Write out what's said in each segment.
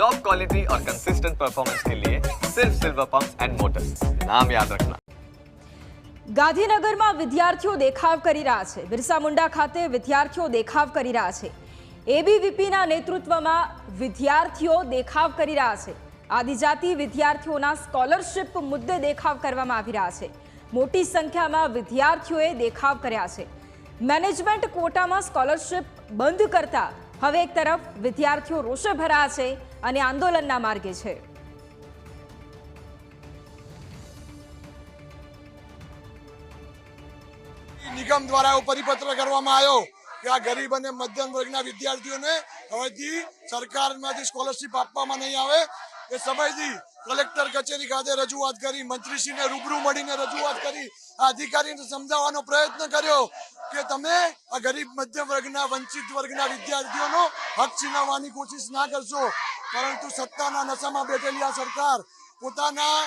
Top quality और consistent performance के लिए सिर्फ सिल्वर पंप एंड मोटर्स नाम याद रखना ગાંધીનગરમાં વિદ્યાર્થીઓ દેખાવ કરી રહ્યા છે બિરસા મુંડા ખાતે વિદ્યાર્થીઓ દેખાવ કરી રહ્યા છે એબીવીપીના નેતૃત્વમાં વિદ્યાર્થીઓ દેખાવ કરી રહ્યા છે આદિજાતિ વિદ્યાર્થીઓના સ્કોલરશિપ મુદ્દે દેખાવ કરવામાં આવી રહ્યા છે મોટી સંખ્યામાં વિદ્યાર્થીઓએ દેખાવ કર્યા છે મેનેજમેન્ટ કોટામાં સ્કોલરશિપ બંધ કરતા હવે એક તરફ વિદ્યાર્થીઓ રોષે ભરા છે અને આંદોલનના માર્ગે છે. નિગમ દ્વારા એવો પરિપત્ર કરવામાં આવ્યો કે આ ગરીબ અને મધ્યમ વર્ગના વિદ્યાર્થીઓને હવેથી સરકારમાંથી સ્કોલરશીપ આપવામાં નહીં આવે. એ સમયથી કલેક્ટર કચેરી ખાતે રજૂઆત કરી, મંત્રીશ્રીને રૂબરૂ મળીને રજૂઆત કરી, આ અધિકારીને સમજાવવાનો પ્રયત્ન કર્યો કે તમે આ ગરીબ, મધ્યમ વર્ગના, વંચિત વર્ગના વિદ્યાર્થીઓનો હક છીનવવાની કોશિશ ના કરશો. પરંતુ સત્તાના નશામાં બેઠેલી આ સરકાર પોતાના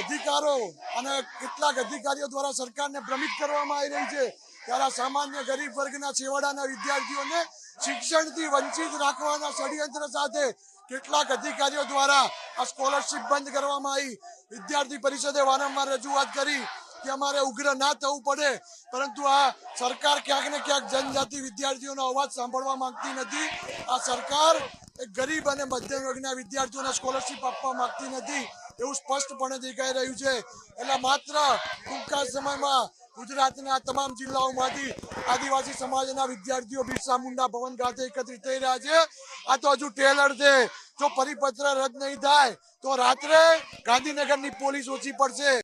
અધિકારો અને કેટલાક અધિકારીઓ દ્વારા સરકારને ભ્રમિત કરવામાં આવી રહી છે. ત્યારે સામાન્ય ગરીબ વર્ગના છેવાડાના વિદ્યાર્થીઓને શિક્ષણથી વંચિત રાખવાના ષડયંત્ર સાથે કેટલાક અધિકારીઓ દ્વારા આ સ્કોલરશીપ બંધ કરવામાં આવી. વિદ્યાર્થી પરિષદે વારંવાર રજૂઆત કરી કે અમારે ઉગ્ર ના થવું પડે, પરંતુ આ સરકાર ક્યાંક ને ક્યાંક જનજાતિ વિદ્યાર્થીઓનો અવાજ સાંભળવા માંગતી નથી. આ સરકાર ગરીબ અને મધ્યમ વર્ગના વિદ્યાર્થીઓને સ્કોલરશીપ આપવા માંગતી નથી. એવું સ્પષ્ટપણે દેખાઈ રહ્યું છે. એટલે માત્ર ટૂંકા સમયમાં ગુજરાતના તમામ જિલ્લાઓમાંથી આદિવાસી સમાજના વિદ્યાર્થીઓ બિરસા મુંડા ભવન ખાતે એકત્રિત થઈ રહ્યા છે. આ તો હજુ ટેલર છે. જો પરિપત્ર રદ નહીં થાય, તો રાત્રે ગાંધીનગરની પોલીસ ઓછી પડશે.